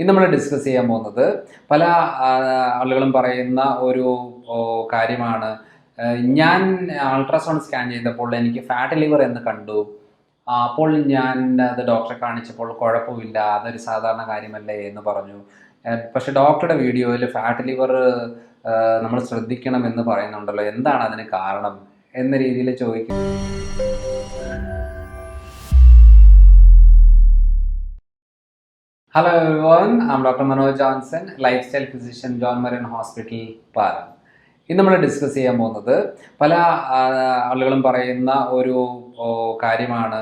ഇന്ന് നമ്മൾ ഡിസ്കസ് ചെയ്യാൻ പോകുന്നത് പല ആളുകളും പറയുന്ന ഒരു കാര്യമാണ്. ഞാൻ അൾട്രാസൗണ്ട് സ്കാൻ ചെയ്തപ്പോൾ എനിക്ക് ഫാറ്റ് ലിവർ എന്ന് കണ്ടു. അപ്പോൾ ഞാൻ അത് ഡോക്ടറെ കാണിച്ചപ്പോൾ കുഴപ്പമില്ല അതൊരു സാധാരണ കാര്യമല്ലേ എന്ന് പറഞ്ഞു. പക്ഷെ ഡോക്ടറുടെ വീഡിയോയിൽ ഫാറ്റ് ലിവർ നമ്മൾ ശ്രദ്ധിക്കണം എന്ന് പറയുന്നുണ്ടല്ലോ. എന്താണ് അതിന് കാരണം? എന്ന രീതിയിൽ ചോദിക്കും. Hello everyone I'm doctor Manoj Johnson lifestyle physician John Marian hospital ഇന്ന് നമ്മൾ ഡിസ്കസ് ചെയ്യാൻ പോകുന്നത് പല ആളുകളും പറയുന്ന ഒരു കാര്യമാണ്.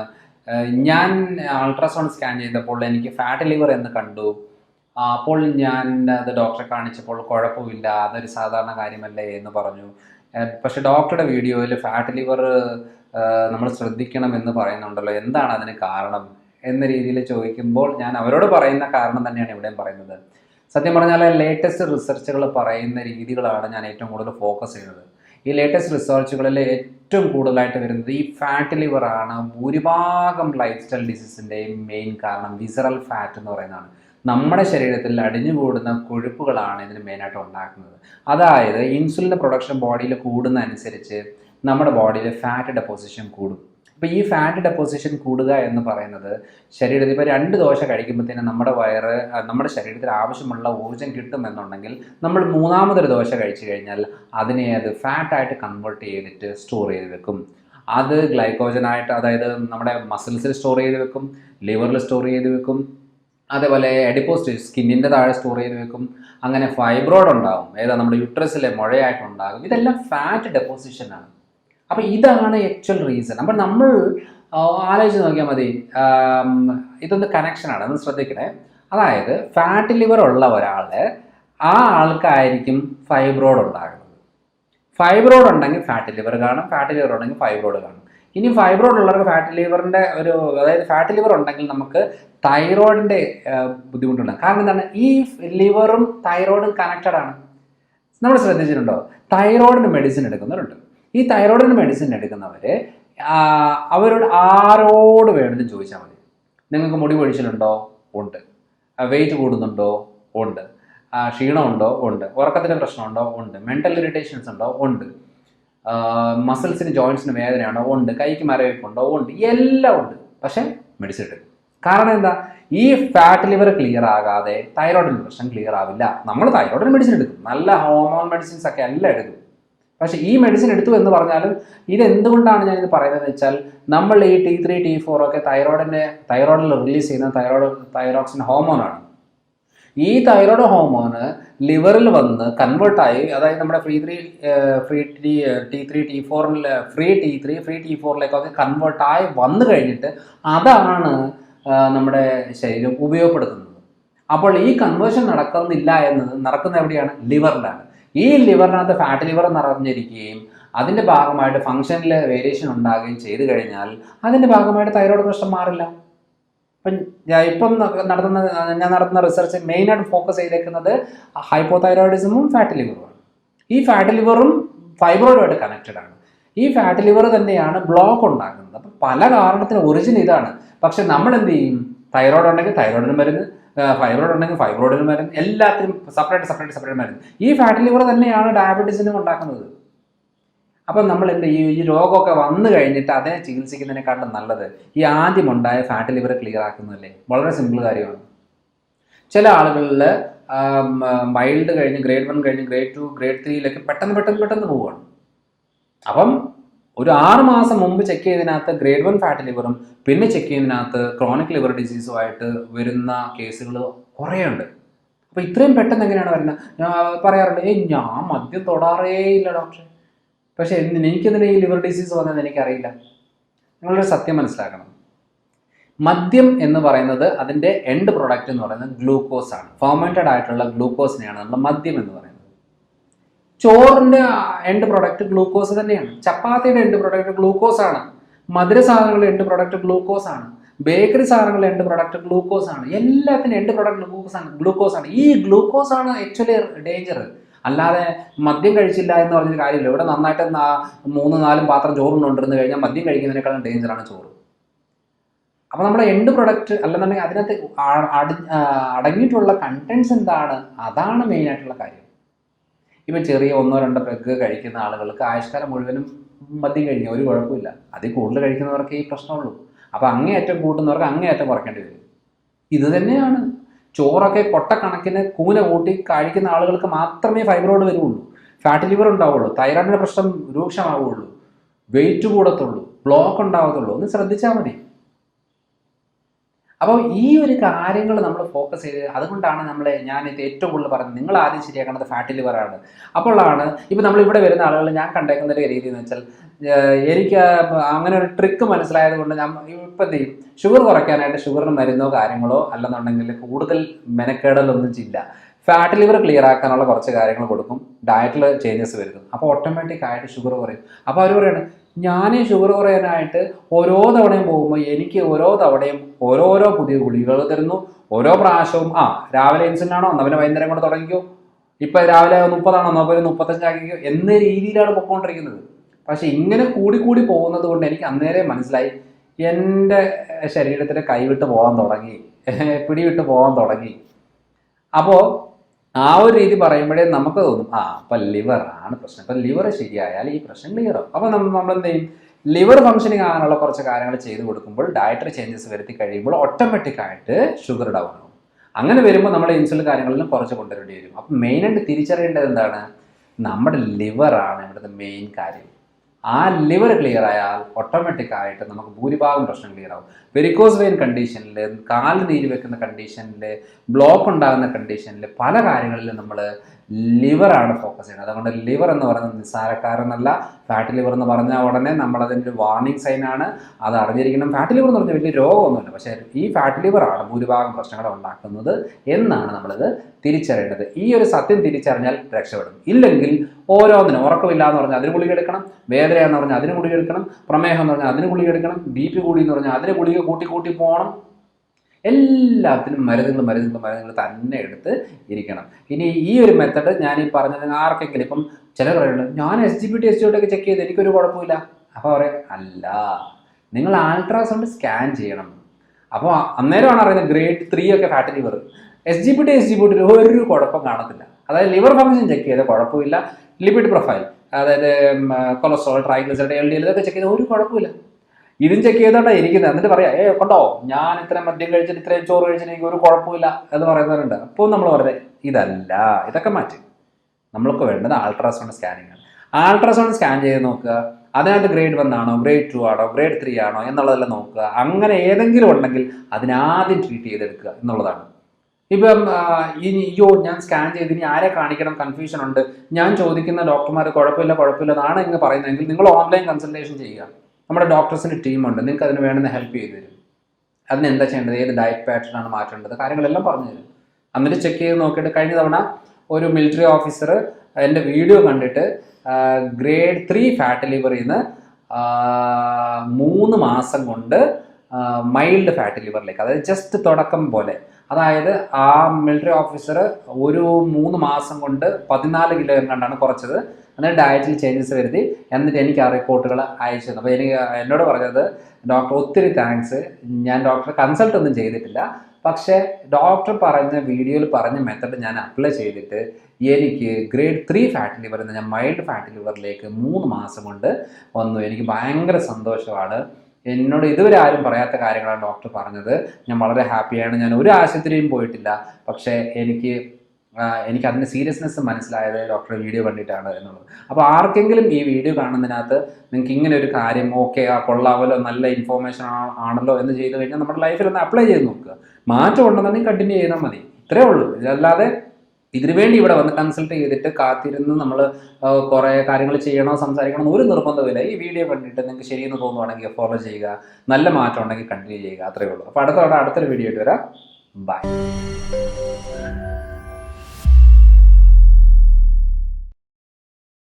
ഞാൻ അൾട്രാസൗണ്ട് സ്കാൻ ചെയ്തപ്പോൾ എനിക്ക് ഫാറ്റ് ലിവർ എന്ന് കണ്ടു. അപ്പോൾ ഞാൻ അത് ഡോക്ടറെ കാണിച്ചപ്പോൾ കുഴപ്പമില്ല അതൊരു സാധാരണ കാര്യമല്ലേ എന്ന് പറഞ്ഞു. പക്ഷെ ഡോക്ടറുടെ വീഡിയോയിൽ ഫാറ്റ് ലിവർ നമ്മൾ ശ്രദ്ധിക്കണം എന്ന് പറയുന്നുണ്ടല്ലോ. എന്താണ് അതിന് കാരണം? എന്ന രീതിയിൽ ചോദിക്കുമ്പോൾ ഞാൻ അവരോട് പറയുന്ന കാരണം തന്നെയാണ് ഇവിടെയും പറയുന്നത്. സത്യം പറഞ്ഞാൽ ലേറ്റസ്റ്റ് റിസർച്ചുകൾ പറയുന്ന രീതികളാണ് ഞാൻ ഏറ്റവും കൂടുതൽ ഫോക്കസ് ചെയ്യുന്നത്. ഈ ലേറ്റസ്റ്റ് റിസർച്ചുകളിൽ ഏറ്റവും കൂടുതലായിട്ട് വരുന്നത് ഈ ഫാറ്റ് ലിവർ ആണ്. ഭൂരിഭാഗം ലൈഫ് സ്റ്റൈൽ ഡിസീസിന്റെയും മെയിൻ കാരണം വിസറൽ ഫാറ്റ് എന്ന് പറയുന്നതാണ്. നമ്മുടെ ശരീരത്തിൽ അടിഞ്ഞു കൂടുന്ന കൊഴുപ്പുകളാണ് ഇതിന് മെയിനായിട്ട് ഉണ്ടാക്കുന്നത്. അതായത് ഇൻസുലിന്റെ പ്രൊഡക്ഷൻ ബോഡിയിൽ കൂടുന്ന അനുസരിച്ച് നമ്മുടെ ബോഡിയിൽ ഫാറ്റ് ഡെപ്പോസിഷൻ കൂടും. അപ്പോൾ ഈ ഫാറ്റ് ഡെപ്പോസിഷൻ കൂടുക എന്ന് പറയുന്നത് ശരീരത്തിൽ ഇപ്പോൾ രണ്ട് ദോശ കഴിക്കുമ്പോഴത്തേനും നമ്മുടെ വയറ് നമ്മുടെ ശരീരത്തിൽ ആവശ്യമുള്ള ഊർജം കിട്ടുമെന്നുണ്ടെങ്കിൽ നമ്മൾ മൂന്നാമതൊരു ദോശ കഴിച്ചു കഴിഞ്ഞാൽ അതിനെ അത് ഫാറ്റായിട്ട് കൺവേർട്ട് ചെയ്തിട്ട് സ്റ്റോർ ചെയ്ത് വെക്കും. അത് ഗ്ലൈക്കോജനായിട്ട് അതായത് നമ്മുടെ മസിൽസിൽ സ്റ്റോർ ചെയ്ത് വെക്കും ലിവറിൽ സ്റ്റോർ ചെയ്ത് വെക്കും അതേപോലെ എഡിപ്പോസ്റ്റ് സ്കിന്നിന്റെ താഴെ സ്റ്റോർ ചെയ്ത് വെക്കും. അങ്ങനെ ഫൈബ്രോയിഡ് ഉണ്ടാകും ഏതാ നമ്മുടെ യുട്രസിലെ മുഴയായിട്ടുണ്ടാകും. ഇതെല്ലാം ഫാറ്റ് ഡെപ്പോസിഷനാണ് അപ്പോൾ ഇതാണ് ആക്ച്വൽ റീസൺ അപ്പൊ നമ്മൾ ആലോചിച്ച് നോക്കിയാൽ മതി. ഇതൊന്ന് ഇതൊന്ന് കണക്ഷനാണ് ഒന്ന് ശ്രദ്ധിക്കണേ. അതായത് ഫാറ്റ് ലിവർ ഉള്ള ഒരാൾ ആ ആൾക്കായിരിക്കും ഫൈബ്രോഡ് ഉണ്ടാകുന്നത്. ഫൈബ്രോഡ് ഉണ്ടെങ്കിൽ ഫാറ്റ് ലിവർ കാണും ഫാറ്റ് ലിവർ ഉണ്ടെങ്കിൽ ഫൈബ്രോഡ് കാണും. ഇനി ഫൈബ്രോഡ് ഉള്ളവർക്ക് ഫാറ്റ് ലിവറിന്റെ ഒരു അതായത് ഫാറ്റ് ലിവർ ഉണ്ടെങ്കിൽ നമുക്ക് തൈറോയിഡിന്റെ ബുദ്ധിമുട്ടുണ്ട്. കാരണം എന്താണ്? ഈ ലിവറും തൈറോയിഡും കണക്റ്റഡ് ആണ്. നമ്മൾ ശ്രദ്ധിച്ചിട്ടുണ്ടോ? തൈറോയിഡിന് മെഡിസിൻ എടുക്കുന്നവരുണ്ട്. ഈ തൈറോയിഡിന് മെഡിസിൻ എടുക്കുന്നവർ അവരോട് ആരോട് വേണമെങ്കിലും ചോദിച്ചാൽ മതി. നിങ്ങൾക്ക് മുടി പൊഴിച്ചിലുണ്ടോ ഉണ്ട്. വെയിറ്റ് കൂടുന്നുണ്ടോ? ഉണ്ട്. ക്ഷീണമുണ്ടോ? ഉണ്ട്. ഉറക്കത്തിന്റെ പ്രശ്നമുണ്ടോ? ഉണ്ട്. മെന്റൽ ഇറിറ്റേഷൻസ് ഉണ്ടോ? ഉണ്ട്. മസിൽസിന് ജോയിൻസിന് വേദനയാണോ? ഉണ്ട്. കൈക്ക് മരവിപ്പുണ്ടോ? ഉണ്ട്. എല്ലാം ഉണ്ട്. പക്ഷേ മെഡിസിൻ എടുക്കും. കാരണം എന്താ? ഈ ഫാറ്റ് ലിവർ ക്ലിയർ ആകാതെ തൈറോയിഡിന്റെ പ്രശ്നം ക്ലിയർ ആവില്ല. നമ്മൾ തൈറോയിഡിന് മെഡിസിൻ എടുക്കും. നല്ല ഹോർമോൺ മെഡിസിൻസ് ഒക്കെ എല്ലാം എടുക്കും. പക്ഷേ ഈ മെഡിസിൻ എടുത്തു എന്ന് പറഞ്ഞാലും ഇത് ഞാനിത് പറയുന്നത് വെച്ചാൽ നമ്മൾ ഈ ടി ത്രീ ടി ഫോർ ഒക്കെ തൈറോയിഡിന്റെ തൈറോയിഡിൽ റിലീസ് ചെയ്യുന്ന തൈറോയിഡ് തൈറോക്സിൻ ഹോമോണാണ് ഈ തൈറോയ്ഡ് ഹോമോണ് ലിവറിൽ വന്ന് കൺവേർട്ടായി അതായത് നമ്മുടെ free three free T T three T ഫോറിൽ free T three free T ഫോറിലേക്കൊക്കെ കൺവേർട്ടായി വന്നു കഴിഞ്ഞിട്ട് അതാണ് നമ്മുടെ ശരീരം ഉപയോഗപ്പെടുത്തുന്നത്. അപ്പോൾ ഈ കൺവേർഷൻ നടക്കുന്നില്ല എന്നത് നടക്കുന്ന എവിടെയാണ്? ലിവറിലാണ് ഈ ലിവറിനകത്ത് ഫാറ്റ് ലിവർ നിറഞ്ഞിരിക്കുകയും അതിന്റെ ഭാഗമായിട്ട് ഫംഗ്ഷനിൽ വേരിയേഷൻ ഉണ്ടാകുകയും ചെയ്തു കഴിഞ്ഞാൽ അതിന്റെ ഭാഗമായിട്ട് തൈറോയ്ഡ് പ്രശ്നം മാറില്ല. ഇപ്പം ഞാൻ ഇപ്പം നടത്തുന്ന ഞാൻ നടത്തുന്ന റിസർച്ച് മെയിനായിട്ട് ഫോക്കസ് ചെയ്തേക്കുന്നത് ഹൈപ്പോ തൈറോയിഡിസമും ഫാറ്റ് ലിവറും ഈ ഫാറ്റ് ലിവറും ഫൈബ്രോയിഡുമായിട്ട് കണക്റ്റഡ് ആണ്. ഈ ഫാറ്റ് ലിവർ തന്നെയാണ് ബ്ലോക്ക് ഉണ്ടാക്കുന്നത്. അപ്പം പല കാരണത്തിന് ഒറിജിൻ ഇതാണ്. പക്ഷെ നമ്മൾ എന്ത് ചെയ്യും? തൈറോയ്ഡ് ഉണ്ടെങ്കിൽ തൈറോയിഡിന് മരുന്ന് ഫൈബ്രോയിഡ് ഉണ്ടെങ്കിൽ ഫൈബ്രോയിഡിന് മരുന്ന് എല്ലാത്തിനും സെപ്പറേറ്റ് സെപ്പറേറ്റ് സെപ്പറേറ്റ് മരുന്ന്. ഈ ഫാറ്റ് ലിവർ തന്നെയാണ് ഡയബറ്റീസിനും ഉണ്ടാക്കുന്നത്. അപ്പം നമ്മൾ എന്ത് ചെയ്യും? ഈ രോഗമൊക്കെ വന്നു കഴിഞ്ഞിട്ട് അതിനെ ചികിത്സിക്കുന്നതിനെക്കാട്ടും നല്ലത് ഈ ആദ്യം ഉണ്ടായ ഫാറ്റ് ലിവർ ക്ലിയർ ആക്കുന്നതല്ലേ? വളരെ സിമ്പിൾ കാര്യമാണ്. ചില ആളുകളിൽ മൈൽഡ് കഴിഞ്ഞ് ഗ്രേഡ് വൺ കഴിഞ്ഞ് ഗ്രേഡ് ടു ഗ്രേഡ് ത്രീയിലൊക്കെ പെട്ടെന്ന് പെട്ടെന്ന് പെട്ടെന്ന് പോവുകയാണ്. അപ്പം ഒരു ആറ് മാസം മുമ്പ് ചെക്ക് ചെയ്തതിനകത്ത് ഗ്രേഡ് വൺ ഫാറ്റ് ലിവറും പിന്നെ ചെക്ക് ചെയ്യുന്നതിനകത്ത് ക്രോണിക് ലിവർ ഡിസീസുമായിട്ട് വരുന്ന കേസുകൾ കുറേ ഉണ്ട് അപ്പോൾ ഇത്രയും പെട്ടെന്ന് എങ്ങനെയാണ് വരുന്നത്? ഞാൻ പറയാറുണ്ട് ഏയ് ഞാൻ മദ്യം തൊടാറേ ഇല്ല ഡോക്ടറെ പക്ഷേ എനിക്കെന്തിനാ ഈ ലിവർ ഡിസീസ് വന്നതെന്ന് എനിക്കറിയില്ല. നിങ്ങളൊരു സത്യം മനസ്സിലാക്കണം. മദ്യം എന്ന് പറയുന്നത് അതിന്റെ എൻഡ് പ്രൊഡക്റ്റ് എന്ന് പറയുന്നത് ഗ്ലൂക്കോസ് ആണ്. ഫെർമെന്റഡ് ആയിട്ടുള്ള ഗ്ലൂക്കോസിനെയാണ് നമ്മൾ മദ്യം എന്ന് പറയുന്നത്. ചോറിന്റെ എൻഡ് പ്രൊഡക്റ്റ് ഗ്ലൂക്കോസ് തന്നെയാണ്. ചപ്പാത്തിയുടെ എൻഡ് പ്രൊഡക്റ്റ് ഗ്ലൂക്കോസ് ആണ്. മധുര സാധനങ്ങളുടെ എൻഡ് പ്രൊഡക്റ്റ് ഗ്ലൂക്കോസ് ആണ്. ബേക്കറി സാധനങ്ങളുടെ എൻഡ് പ്രൊഡക്റ്റ് ഗ്ലൂക്കോസ് ആണ്. എല്ലാത്തിനും എൻഡ് പ്രൊഡക്റ്റ് ഗ്ലൂക്കോസ് ആണ്. ഗ്ലൂക്കോസ് ആണ്. ഈ ഗ്ലൂക്കോസ് ആണ് ആക്ച്വലി ഡേഞ്ചർ അല്ലാതെ മദ്യം കഴിച്ചില്ല എന്ന് പറഞ്ഞൊരു കാര്യമില്ല. ഇവിടെ നന്നായിട്ട് മൂന്ന് നാലും പാത്രം ചോറും കൊണ്ടിരുന്ന് കഴിഞ്ഞാൽ മദ്യം കഴിക്കുന്നതിനേക്കാളും ഡേഞ്ചറാണ് ചോറ്. അപ്പോൾ നമ്മുടെ എൻഡ് പ്രൊഡക്റ്റ് അല്ലെന്നുണ്ടെങ്കിൽ അതിനകത്ത് അടങ്ങിയിട്ടുള്ള കണ്ടൻസ് എന്താണ്? അതാണ് മെയിനായിട്ടുള്ള കാര്യം. ഇപ്പം ചെറിയ ഒന്നോ രണ്ടോ പെഗ് കഴിക്കുന്ന ആളുകൾക്ക് ആയുഷ്കാലം മുഴുവനും മദ്യം കഴിഞ്ഞാൽ ഒരു കുഴപ്പമില്ല. അതിൽ കൂടുതൽ കഴിക്കുന്നവർക്ക് ഈ പ്രശ്നമുള്ളൂ. അപ്പോൾ അങ്ങേയറ്റം കൂട്ടുന്നവർക്ക് അങ്ങേയറ്റം കുറയ്ക്കേണ്ടി വരും. ഇത് തന്നെയാണ്. ചോറൊക്കെ കൊട്ടക്കണക്കിന് കൂന കൂട്ടി കഴിക്കുന്ന ആളുകൾക്ക് മാത്രമേ ഫൈബ്രോയിഡ് വരുള്ളൂ ഫാറ്റ് ലിവർ ഉണ്ടാവുള്ളൂ. തൈറോയിഡിന്റെ പ്രശ്നം രൂക്ഷമാവുള്ളൂ. വെയിറ്റ് കൂടത്തുള്ളൂ. ബ്ലോക്ക് ഉണ്ടാവത്തുള്ളൂ. ഒന്ന് ശ്രദ്ധിച്ചാൽ മതി. അപ്പോൾ ഈ ഒരു കാര്യങ്ങൾ നമ്മൾ ഫോക്കസ് ചെയ്ത് അതുകൊണ്ടാണ് നമ്മൾ ഞാൻ ഇത് ഏറ്റവും കൂടുതൽ പറഞ്ഞത്. നിങ്ങൾ ആദ്യം ശരിയാക്കേണ്ടത് ഫാറ്റ് ലിവറാണ് അപ്പോഴാണ് ഇപ്പം നമ്മളിവിടെ വരുന്ന ആളുകൾ ഞാൻ കണ്ടേക്കുന്ന ഒരു രീതി എന്ന് വെച്ചാൽ എനിക്ക് അങ്ങനെ ഒരു ട്രിക്ക് മനസ്സിലായത് കൊണ്ട് ഞാൻ ഇപ്പം എന്ത് ചെയ്യും? ഷുഗർ കുറയ്ക്കാനായിട്ട് ഷുഗറിന് മരുന്നോ കാര്യങ്ങളോ അല്ലെന്നുണ്ടെങ്കിൽ കൂടുതൽ മെനക്കേടലൊന്നും ചില്ല ഫാറ്റ് ലിവർ ക്ലിയർ ആക്കാനുള്ള കുറച്ച് കാര്യങ്ങൾ കൊടുക്കും. ഡയറ്റിൽ ചേഞ്ചസ് വരുത്തും അപ്പോൾ ഓട്ടോമാറ്റിക് ആയിട്ട് ഷുഗർ കുറയും. അപ്പോൾ അവർ പറയാണ് ഞാൻ ഷുഗർ കുറയാനായിട്ട് ഓരോ തവണയും പോകുമ്പോൾ എനിക്ക് ഓരോ തവണയും ഓരോരോ പുതിയ ഗുളികകൾ തരുന്നു. ഓരോ പ്രാവശ്യവും ആ രാവിലെ ഇൻസുലിൻ ആണോ? എന്നാൽ പിന്നെ വൈകുന്നേരം കൊണ്ട് തുടങ്ങിക്കോ. ഇപ്പം രാവിലെ മുപ്പതാണോ? എന്നാൽ പിന്നെ മുപ്പത്തഞ്ചാക്കിക്കോ എന്ന രീതിയിലാണ് പൊയ്ക്കൊണ്ടിരിക്കുന്നത് പക്ഷെ ഇങ്ങനെ കൂടി കൂടി പോകുന്നത് കൊണ്ട് എനിക്ക് അന്നേരം മനസ്സിലായി എന്റെ ശരീരത്തിന്റെ കൈവിട്ട് പോകാൻ തുടങ്ങി. പിടിവിട്ട് പോകാൻ തുടങ്ങി. അപ്പോൾ ആ ഒരു രീതി പറയുമ്പോഴേ നമുക്ക് തോന്നും ആ അപ്പം ലിവർ ആണ് പ്രശ്നം. അപ്പൊ ലിവർ ശരിയായാൽ ഈ പ്രശ്നം ക്ലിയർ ആവും. നമ്മൾ നമ്മൾ എന്ത് ചെയ്യും ലിവർ ഫംഗ്ഷനിങ് ആകാനുള്ള കുറച്ച് കാര്യങ്ങൾ ചെയ്തു കൊടുക്കുമ്പോൾ ഡയറ്ററി ചേഞ്ചസ് വരുത്തി കഴിയുമ്പോൾ ഓട്ടോമാറ്റിക് ആയിട്ട് ഷുഗർ ഡൗൺ ആവും. അങ്ങനെ വരുമ്പോൾ നമ്മൾ ഇൻസുലിൻ കാര്യങ്ങളിലും കുറച്ച് കൊണ്ടുവരേണ്ടി വരും. അപ്പം മെയിനായിട്ട് തിരിച്ചറിയേണ്ടത് എന്താണ്? നമ്മുടെ ലിവറാണ് ഇവിടുത്തെ മെയിൻ കാര്യം. ആ ലിവർ ക്ലിയർ ആയാൽ ഓട്ടോമാറ്റിക് ആയിട്ട് നമുക്ക് ഭൂരിഭാഗം പ്രശ്നം ക്ലിയർ ആവും. വെരിക്കോസ് വെയിൻ കണ്ടീഷനിൽ കാൽ നീര് വെക്കുന്ന കണ്ടീഷനിൽ ബ്ലോക്ക് ഉണ്ടാകുന്ന കണ്ടീഷനിൽ പല കാര്യങ്ങളിലും നമ്മൾ ലിവറാണ് ഫോക്കസ് ചെയ്യുന്നത്. അതുകൊണ്ട് ലിവർ എന്ന് പറയുന്നത് നിസ്സാരക്കാരനല്ല. ഫാറ്റ് ലിവർ എന്ന് പറഞ്ഞാൽ ഉടനെ നമ്മളതിന്റെ ഒരു വാർണിംഗ് സൈനാണ് അത് അറിഞ്ഞിരിക്കണം. ഫാറ്റ് ലിവർ എന്ന് പറഞ്ഞാൽ വലിയ രോഗമൊന്നുമില്ല. പക്ഷേ ഈ ഫാറ്റ് ലിവറാണ് ഭൂരിഭാഗം പ്രശ്നങ്ങൾ ഉണ്ടാക്കുന്നത് എന്നാണ് നമ്മളിത് തിരിച്ചറിയേണ്ടത്. ഈ ഒരു സത്യം തിരിച്ചറിഞ്ഞാൽ രക്ഷപ്പെടും. ഇല്ലെങ്കിൽ ഓരോന്നിനും ഉറക്കമില്ല എന്ന് പറഞ്ഞാൽ അതിന് ഗുളിക എടുക്കണം. വേദനയാണെന്ന് പറഞ്ഞാൽ അതിന് ഗുളിക എടുക്കണം. പ്രമേഹം എന്ന് പറഞ്ഞാൽ അതിന് ഗുളിക എടുക്കണം. ബി പി കൂടി എന്ന് പറഞ്ഞാൽ അതിന് ഗുളിക കൂട്ടി കൂട്ടി പോകണം. എല്ലാത്തിനും മരുന്നുകൾ മരുന്നുകൾ മരുന്നുകൾ തന്നെ എടുത്ത് ഇരിക്കണം. ഇനി ഈ ഒരു മെത്തഡ് ഞാൻ ഈ പറഞ്ഞത് ആർക്കെങ്കിലും ഇപ്പം ചില പറയുന്നത് ഞാൻ S G P T S G ഒക്കെ ചെക്ക് ചെയ്ത് എനിക്കൊരു കുഴപ്പമില്ല. അപ്പോൾ പറയാം അല്ല നിങ്ങൾ അൾട്രാസൗണ്ട് സ്കാൻ ചെയ്യണം. അപ്പോൾ അന്നേരമാണ് അറിയുന്നത് ഗ്രേഡ് ത്രീ ഒക്കെ fat liver S G P T S G P T ഒരു കുഴപ്പം കാണത്തില്ല. അതായത് ലിവർ ഫംഗ്ഷൻ ചെക്ക് ചെയ്ത കുഴപ്പമില്ല. ലിപിഡ് പ്രൊഫൈൽ അതായത് cholesterol triglyceride L D L ഇതൊക്കെ ചെക്ക് ചെയ്ത ഒരു കുഴപ്പമില്ല. ഇതും ചെക്ക് ചെയ്തോണ്ടാ ഇരിക്കുന്നത് എന്നിട്ട് പറയാം ഏ കണ്ടോ ഞാൻ ഇത്രയും മദ്യം കഴിച്ചിട്ട് ഇത്രയും ചോറ് കഴിച്ചിട്ട് എനിക്ക് ഒരു കുഴപ്പമില്ല എന്ന് പറയുന്നവരുണ്ട്. അപ്പോൾ നമ്മൾ പറയുന്നത് ഇതല്ല ഇതൊക്കെ മാറ്റി. നമ്മൾക്ക് വേണ്ടത് അൾട്രാസൗണ്ട് സ്കാനിങ് ആണ്. അൾട്രാസൗണ്ട് സ്കാൻ ചെയ്ത് നോക്കുക. അതിനകത്ത് ഗ്രേഡ് വൺ ആണോ ഗ്രേഡ് ടു ആണോ ഗ്രേഡ് ത്രീ ആണോ എന്നുള്ളതെല്ലാം നോക്കുക. അങ്ങനെ ഏതെങ്കിലും ഉണ്ടെങ്കിൽ അതിനാദ്യം ട്രീറ്റ് ചെയ്തെടുക്കുക എന്നുള്ളതാണ്. ഇപ്പം ഇനി അയ്യോ ഞാൻ സ്കാൻ ചെയ്ത് ഇനി ആരെ കാണിക്കണം? കൺഫ്യൂഷൻ ഉണ്ട്. ഞാൻ ചോദിക്കുന്ന ഡോക്ടർമാർ കുഴപ്പമില്ല കുഴപ്പമില്ല എന്നാണ് ഇങ്ങ് പറയുന്നതെങ്കിൽ നിങ്ങൾ ഓൺലൈൻ കൺസൾട്ടേഷൻ ചെയ്യുക. നമ്മുടെ ഡോക്ടേഴ്സിന്റെ ടീമുണ്ട് നിങ്ങൾക്ക് അതിന് വേണ്ടുന്ന ഹെൽപ്പ് ചെയ്തു തരും. അതിന് എന്താ ചെയ്യേണ്ടത്? ഏത് ഡയറ്റ് പാറ്റേൺ ആണ് മാറ്റേണ്ടത്? കാര്യങ്ങളെല്ലാം പറഞ്ഞു തരും. എന്നിട്ട് ചെക്ക് ചെയ്ത് നോക്കിയിട്ട് കഴിഞ്ഞ തവണ ഒരു മിലിറ്ററി ഓഫീസർ എന്റെ വീഡിയോ കണ്ടിട്ട് ഗ്രേഡ് ത്രീ ഫാറ്റ് ലിവർ നിന്ന് മൂന്ന് മാസം കൊണ്ട് മൈൽഡ് ഫാറ്റ് ലിവറിലേക്ക് അതായത് ജസ്റ്റ് തുടക്കം പോലെ അതായത് ആ മിലിറ്ററി ഓഫീസർ ഒരു മൂന്ന് മാസം കൊണ്ട് പതിനാല് കിലോ എങ്ങാണ്ടാണ് കുറച്ചത്. എന്നിട്ട് ഡയറ്റിൽ ചേഞ്ചസ് വരുത്തി. എന്നിട്ട് എനിക്ക് ആ റിപ്പോർട്ടുകൾ അയച്ചു തന്നു. അപ്പോൾ എനിക്ക് എന്നോട് പറഞ്ഞത് ഡോക്ടർ ഒത്തിരി താങ്ക്സ് ഞാൻ ഡോക്ടറെ കൺസൾട്ട് ഒന്നും ചെയ്തിട്ടില്ല. പക്ഷേ ഡോക്ടർ പറഞ്ഞ വീഡിയോയിൽ പറഞ്ഞ മെത്തഡ് ഞാൻ അപ്ലൈ ചെയ്തിട്ട് എനിക്ക് ഗ്രേഡ് ത്രീ ഫാറ്റ് ലിവർ എന്ന് ഞാൻ മൈൽഡ് ഫാറ്റ് ലിവറിലേക്ക് മൂന്ന് മാസം കൊണ്ട് വന്നു. എനിക്ക് ഭയങ്കര സന്തോഷമാണ്. എന്നോട് ഇതുവരെ ആരും പറയാത്ത കാര്യങ്ങളാണ് ഡോക്ടർ പറഞ്ഞത്. ഞാൻ വളരെ ഹാപ്പിയാണ് ഞാൻ ഒരു ആശുപത്രിയും പോയിട്ടില്ല. പക്ഷേ എനിക്ക് എനിക്ക് അതിന്റെ സീരിയസ്നെസ് മനസ്സിലായത് ഡോക്ടർ വീഡിയോ കണ്ടിട്ടാണ് എന്നുള്ളത്. അപ്പോൾ ആർക്കെങ്കിലും ഈ വീഡിയോ കാണുന്നതിനകത്ത് നിങ്ങൾക്ക് ഇങ്ങനെ ഒരു കാര്യം ഓക്കെ ആ കൊള്ളാവല്ലോ നല്ല ഇൻഫോർമേഷൻ ആണല്ലോ എന്ന് ചെയ്തു കഴിഞ്ഞാൽ നമ്മുടെ ലൈഫിൽ ഒന്ന് അപ്ലൈ ചെയ്ത് നോക്കുക. മാറ്റം ഉണ്ടെന്നുണ്ടെങ്കിൽ കണ്ടിന്യൂ ചെയ്താൽ മതി. ഇത്രേ ഉള്ളൂ. ഇതല്ലാതെ ഇതിനു വേണ്ടി ഇവിടെ വന്ന് കൺസൾട്ട് ചെയ്തിട്ട് കാത്തിരുന്ന് നമ്മൾ കുറേ കാര്യങ്ങൾ ചെയ്യണോ സംസാരിക്കണോ ഒരു നിർബന്ധമില്ല ഈ വീഡിയോ കണ്ടിട്ട് നിങ്ങൾക്ക് ശരിയെന്ന് തോന്നുവാണെങ്കിൽ ഫോളോ ചെയ്യുക. നല്ല മാറ്റം ഉണ്ടെങ്കിൽ കണ്ടിന്യൂ ചെയ്യുക. അത്രേ ഉള്ളൂ. അപ്പോൾ അടുത്ത അടുത്തൊരു വീഡിയോ ആയിട്ട് വരാം. ബൈ